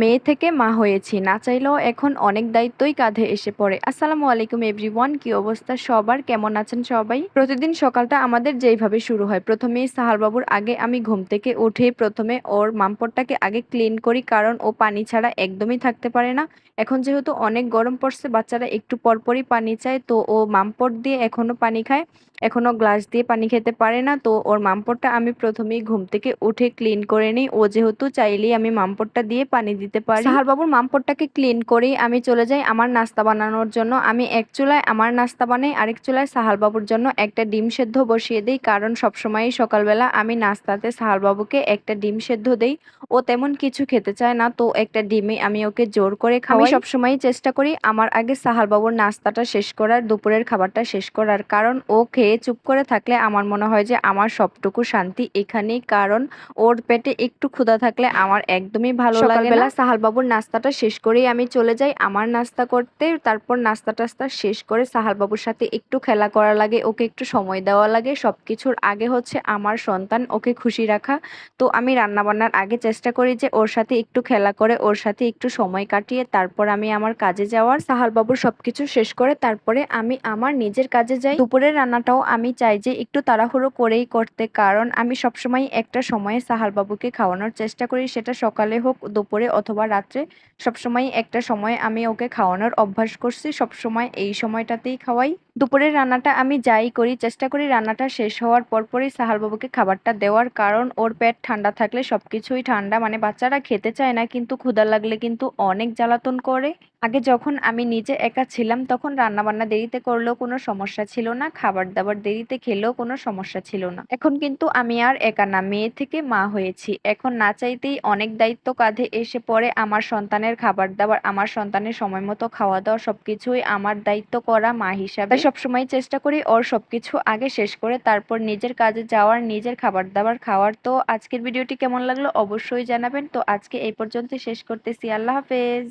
মেয়ে থেকে মা হয়েছি, না চাইলেও এখন অনেক দায়িত্বই কাঁধে এসে পড়ে। আসসালামু আলাইকুম এভরিওয়ান, কি অবস্থা সবার? কেমন আছেন সবাই? প্রতিদিন সকালটা আমাদের যেইভাবে শুরু হয়, প্রথমেই বাবুর আগে আমি ঘুম থেকে উঠে প্রথমে ওর মামপটটাকে আগে ক্লিন করি, কারণ ও পানি ছাড়া একদমই থাকতে পারে না। এখন যেহেতু অনেক গরম পড়ছে, বাচ্চারা একটু পরপরই পানি চায়, তো ও মামপট দিয়ে এখনও পানি খায় এখনও গ্লাস দিয়ে পানি খেতে পারে না, তো ওর মামপটটা আমি প্রথমেই ঘুম থেকে উঠে ক্লিন করে নিই। ও যেহেতু চাইলেই আমি মামপটটা দিয়ে পানি দিতে পারি? সাহার বাবুর মামপটটাকে ক্লিন করেই আমি চলে যাই আমার নাস্তা বানানোর জন্য। আমি এক চুলায় আমার নাস্তা বানাই আরেক চুলায় সাহাল বাবুর জন্য একটা ডিম সেদ্ধ বসিয়ে দিই। কারণ সবসময়ই সকালবেলা আমি নাস্তাতে সাহাল বাবুকে একটা ডিম সেদ্ধ দেই। ও তেমন কিছু খেতে চায় না তো একটা ডিমে আমি ওকে জোর করে খাওয়াই। সবসময়ই চেষ্টা করি আমার আগে সাহাল বাবুর নাস্তাটা শেষ করার দুপুরের খাবারটা শেষ করার। কারণ ও খেয়ে চুপ করে থাকলে আমার মনে হয় যে আমার সবটুকু শান্তি এখানেই। কারণ ওর পেটে একটু ক্ষুধা থাকলে আমার একদমই ভালো লাগে না। সকালবেলা সাহাল বাবুর নাস্তাটা শেষ করেই আমি চলে যাই। আমার নাস্তা করতে, তারপর নাস্তা টাস্তা শেষ করে সাহাল বাবুর সাথে একটু খেলা করা লাগে, ওকে একটু সময় দেওয়া লাগে। সব কিছুর আগে হচ্ছে আমার সন্তান ওকে খুশি রাখা। তো আমি রান্না বান্নার আগে চেষ্টা করি যে ওর সাথে একটু খেলা করে, ওর সাথে একটু সময় কাটিয়ে, তারপর আমি আমার কাজে যাওয়ার সাহাল বাবুর সবকিছু শেষ করে, তারপরে আমি আমার নিজের কাজে যাই। দুপুরের রান্নাটাও আমি চাই যে একটু তাড়াহুড়ো করেই করতে, কারণ আমি সবসময় একটা সময়ে সাহাল বাবুকে খাওয়ানোর চেষ্টা করি। সেটা সকালে হোক, দুপুরে অথবা রাত্রে সবসময় একটা সময় আমি ওকে খাওয়ানোর অভ্যাস করছি, সবসময় এই সময়টাতেই খাওয়াই। দুপুরের রান্নাটা আমি যাই করি, চেষ্টা করি রান্নাটা শেষ হওয়ার পরপরই সাহাল বাবুকে খাবারটা দেওয়ার, কারণ ওর পেট ঠান্ডা থাকলে সব কিছুই ঠান্ডা। মানে বাচ্চারা খেতে চায় না, কিন্তু ক্ষুধা লাগলে কিন্তু অনেক জ্বালাতন করে। আগে যখন আমি নিজে একা ছিলাম, তখন রান্না বান্না দেরিতে করলেও কোনো সমস্যা ছিল না খাবার দাবার দেরিতে খেলেও কোনো সমস্যা ছিল না। এখন কিন্তু আমি আর একা না, মেয়ে থেকে মা হয়েছি। এখন না চাইতেই অনেক দায়িত্ব কাঁধে এসে পড়ে আমার সন্তানের খাবার দাবার আমার সন্তানের সময় মতো খাওয়া দাওয়া সবকিছুই আমার দায়িত্ব করা মা হিসাবে। সবসময় চেষ্টা করি ওর সবকিছু আগে শেষ করে তারপর নিজের কাজে যাওয়ার, নিজের খাবার দাবার খাওয়ার। তো আজকের ভিডিওটি কেমন লাগল অবশ্যই জানাবেন। তো আজকে এই পর্যন্ত শেষ করতেছি। আল্লাহ হাফেজ।